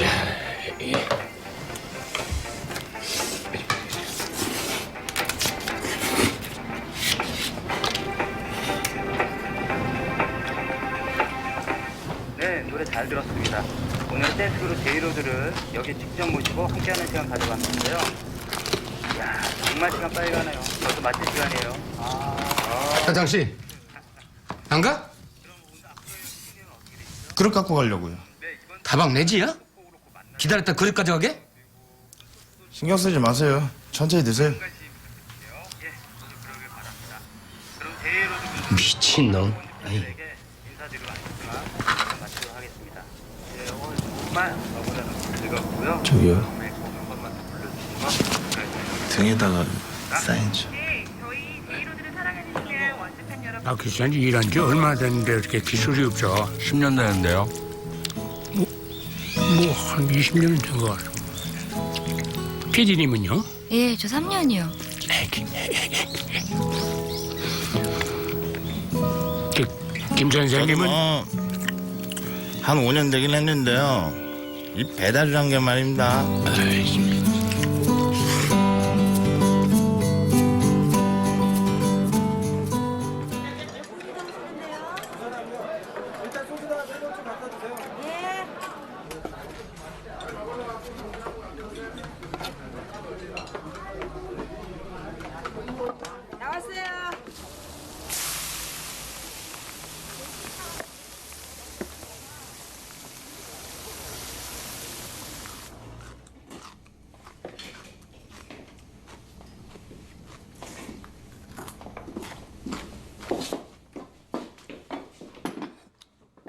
자, 이. 네, 노래 잘 들었습니다. 오늘 댄스그룹 제이로들을 여기 직접 모시고 함께하는 시간 가져봤는데요. 이야, 정말 시간 빨리 가네요. 벌써 마칠 시간이에요. 아, 사장 씨, 안 가? 그릇 갖고 가려고요. 다방 내지야? 기다렸다 그릇 가져가게? 신경 쓰지 마세요. 천천히 드세요. 미친놈. 아이. 저기요. 등에다가 사인 좀. 아, 기사님 일한 지 얼마 됐는데 이렇게 기술이 없어. 10년 되는데요. 뭐 한 20년은 된 것 같아. PD님은요? 예, 저 3년이요. 그, 김 선생님은 어, 한 5년 되긴 했는데요. 이 배달이란 게 말입니다. 나왔어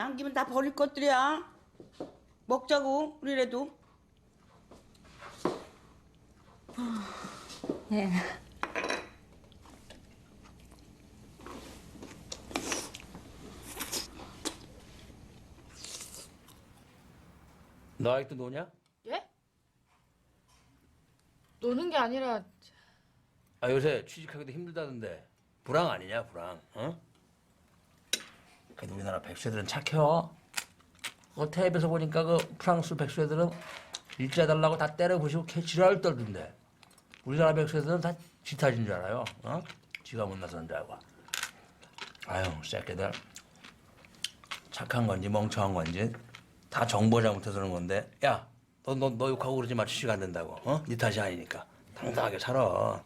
남기면 다 버릴 것들이야. 먹자고 우리라도. 너 아직도 노냐? 예? 노는 게 아니라 아 요새 취직하기도 힘들다던데 불황 아니냐 불황? 어? 그래도 우리나라 백수애들은 착해요. 그 텔레비에서 보니까 그 프랑스 백수애들은 일자 달라고 다 때려 부시고 개지랄 떨던데 우리나라 백수애들은 다 지타진 줄 알아요. 어? 지가 못나서는 줄 알고. 아유 새끼들 착한 건지 멍청한 건지 다 정보 잘못해서 그런 건데 야 너 너 너 욕하고 그러지 마 취직 안 된다고 어? 네 탓이 아니니까 당당하게 살아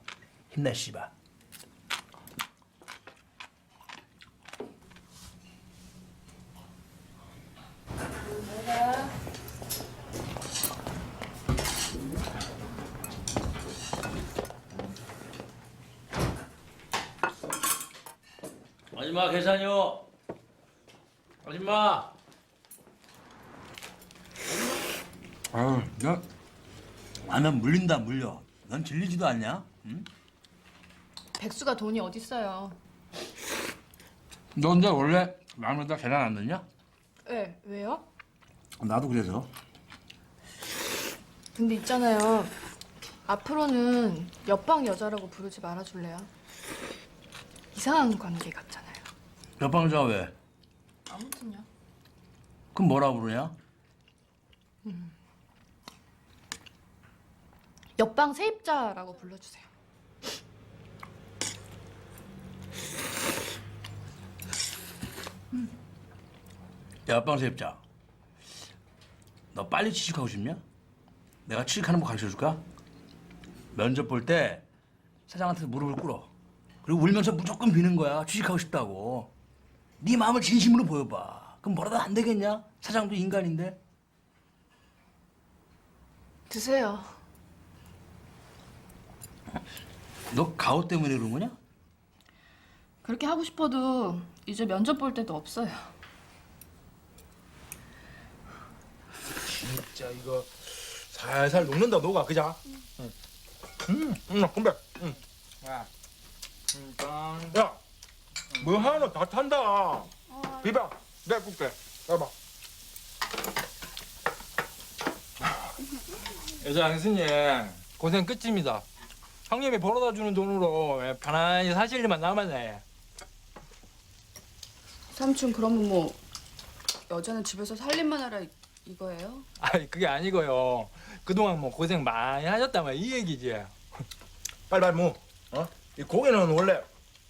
힘내 씨발 아줌마 계산요 아줌마 아유 너 라면 물린다 물려 넌 질리지도 않냐? 응? 백수가 돈이 어딨어요. 너 근데 원래 라면에다 계란 안 넣냐? 예, 왜요? 나도 그래서 근데 있잖아요. 앞으로는 옆방 여자라고 부르지 말아줄래요? 이상한 관계 같잖아요. 옆방자 왜? 아무튼요. 그럼 뭐라 부르냐? 옆방 세입자라고 불러주세요. 야 옆방 세입자 너 빨리 취직하고 싶냐? 내가 취직하는 법 가르쳐 줄까? 면접 볼 때 사장한테 무릎을 꿇어 그리고 울면서 무조건 비는 거야 취직하고 싶다고 네 마음을 진심으로 보여봐 그럼 뭐라도 안 되겠냐? 사장도 인간인데 드세요. 너 가오 때문에 그런 거냐? 그렇게 하고 싶어도 이제 면접 볼 때도 없어요. 진짜 이거 살살 녹는다 녹아 그자? 응. 음, 음, 건배. 음. 야, 야, 뭐 하나 다 탄다. 비벼, 내가 굽게. 봐봐. 여자 형수님 고생 끝입니다. 형님이 벌어다 주는 돈으로 예, 편안히 사실 일만 남았네. 삼촌 그러면 뭐 여자는 집에서 살림만 하라 이거예요? 아니 그게 아니고요. 그동안 뭐 고생 많이 하셨다면 이 얘기지. 빨리빨리 무. 어? 이 고기는 원래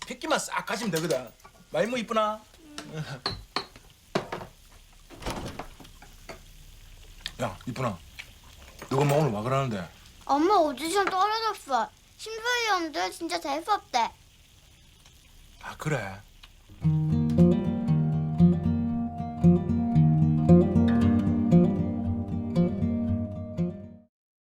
핏기만 싹 가시면 되거든. 많이 무 이쁘나? 야 이쁘나. 너가 뭐 오늘 와 그러는데? 엄마 오디션 떨어졌어. 심사위원들 진짜 재수없대. 아 그래.